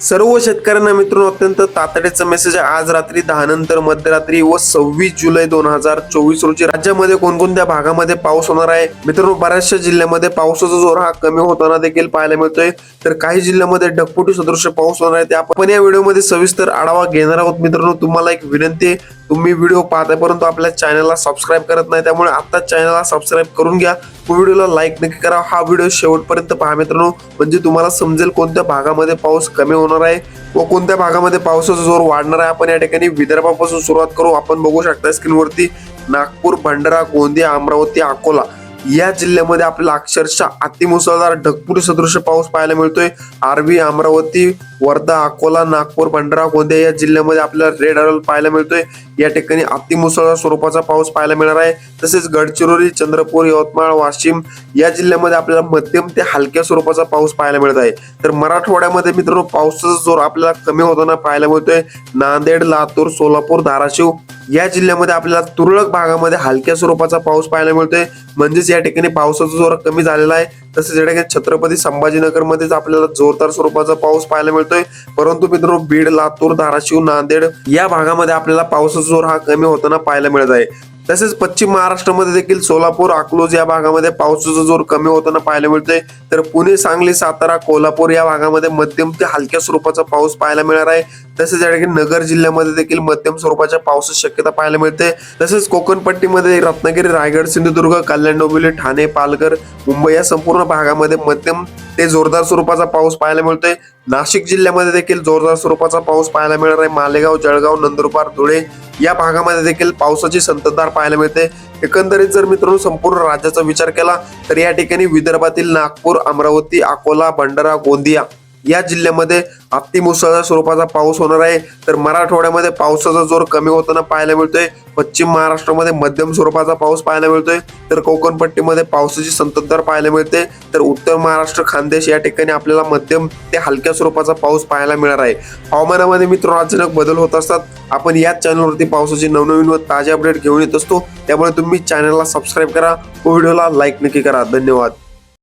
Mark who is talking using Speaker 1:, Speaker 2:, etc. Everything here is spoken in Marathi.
Speaker 1: सर्व शेतकऱ्यांना मित्रांनो अत्यंत तातडीचा मेसेज आहे. आज रात्री दहा नंतर मध्यरात्री व सव्वीस जुलै दोन हजार चोवीस रोजी राज्यामध्ये कोणकोणत्या भागामध्ये पाऊस होणार आहे? मित्रांनो बऱ्याचशा जिल्ह्यामध्ये पावसाचा जोर हा कमी होताना देखील पाहायला मिळतोय. तर काही जिल्ह्यामध्ये ढगफुटी सदृश पाऊस होणार आहे. ते आपण या व्हिडिओमध्ये सविस्तर आढावा घेणार आहोत. मित्रांनो तुम्हाला एक विनंती तुम्ही व्हिडिओ पाहताय परंतु आपल्या चॅनलला सबस्क्राईब करत नाही त्यामुळे आता चॅनलला सबस्क्राईब करून घ्या. व्हिडिओला लाईक नक्की करा. हा व्हिडिओ शेवटपर्यंत पहा मित्रांनो. म्हणजे तुम्हाला समजेल कोणत्या भागामध्ये पाऊस कमी होणार आहे व कोणत्या भागामध्ये पावसाचा जोर वाढणार आहे. आपण या ठिकाणी विदर्भापासून सुरुवात करू. आपण बघू शकता स्क्रीनवरती नागपूर भंडारा गोंदिया अमरावती अकोला या जिल्ह्यामध्ये आपल्याला अक्षरशः अतिमुसळधार ढगपुरी सदृश पाऊस पाहायला मिळतोय. आर्वी अमरावती वर्धा अकोला नागपूर भंडारा गोंदिया या जिल्ह्यामध्ये आपल्याला रेड अलर्ट पाहायला मिळतोय. या ठिकाणी अतिमुसळधार स्वरूपाचा पाऊस पाहायला मिळणार आहे. तसेच गडचिरोली चंद्रपूर यवतमाळ वाशिम या जिल्ह्यामध्ये आपल्याला मध्यम ते हलक्या स्वरूपाचा पाऊस पाहायला मिळत आहे. तर मराठवाड्यामध्ये मित्रांनो पावसाचा जोर आपल्याला कमी होताना पाहायला मिळतोय. नांदेड लातूर सोलापूर धाराशिव या जिल्ह्यामध्ये आपल्याला तुरळक भागामध्ये हलक्या स्वरूपाचा पाऊस पाहायला मिळतोय. म्हणजेच या ठिकाणी पावसाचा जोर कमी झालेला आहे. तसेच या छत्रपती संभाजीनगर मध्येच आपल्याला जोरदार स्वरूपाचा पाऊस पाहायला मिळतोय. परंतु मित्रांनो बीड लातूर धाराशिव नांदेड या भागामध्ये आपल्याला पावसाचा जोर हा कमी होताना पाहायला मिळत आहे. तसेच पश्चिम महाराष्ट्रामध्ये देखील सोलापूर अकलूज या भागामध्ये पावसाचा जोर कमी होताना पाहायला मिळतोय. तर पुणे सांगली सातारा कोल्हापूर या भागामध्ये मध्यम ते हलक्या स्वरूपाचा पाऊस पाहायला मिळणार आहे. तसेच या ठिकाणी नगर जिल्ह्यामध्ये देखील मध्यम स्वरूपाच्या पावसाची शक्यता पाहायला मिळते. तसेच कोकणपट्टीमध्ये रत्नागिरी रायगड सिंधुदुर्ग कल्याण डोंबिवली ठाणे पालघर मुंबई या संपूर्ण भागामध्ये मध्यम ते जोरदार स्वरूपाचा पाऊस पाहायला मिळतोय. नाशिक जिल्ह्यामध्ये देखील जोरदार स्वरूपाचा पाऊस पाहायला मिळणार आहे. मालेगाव जळगाव नंदुरबार धुळे या भागामध्ये देखील पावसाची संततधार पाहायला मिळते. एकंदरीत जर मित्रांनो संपूर्ण राज्याचा विचार केला तर या ठिकाणी विदर्भातील नागपूर अमरावती अकोला भंडारा गोंदिया या जिल्ह्यामध्ये अतिमुसळधार स्वरूपाचा पाऊस होणार आहे. तर मराठवाड्यामध्ये पावसाचा जोर कमी होताना पाहायला मिळतोय. पश्चिम महाराष्ट्रामध्ये मध्यम स्वरूपाचा पाऊस पाहायला मिळतोय. तर कोकणपट्टीमध्ये पावसाची संततधार पाहायला मिळते. तर उत्तर महाराष्ट्र खानदेश या ठिकाणी आपल्याला मध्यम ते हलक्या स्वरूपाचा पाऊस पाहायला मिळणार आहे. हवामानामध्ये मित्र अचानक बदल होत असतात. आपण याच चॅनलवरती पावसाची नवनवीन व ताजे अपडेट घेऊन येत असतो. त्यामुळे तुम्ही चॅनलला सबस्क्राईब करा व व्हिडिओला लाईक नक्की करा. धन्यवाद.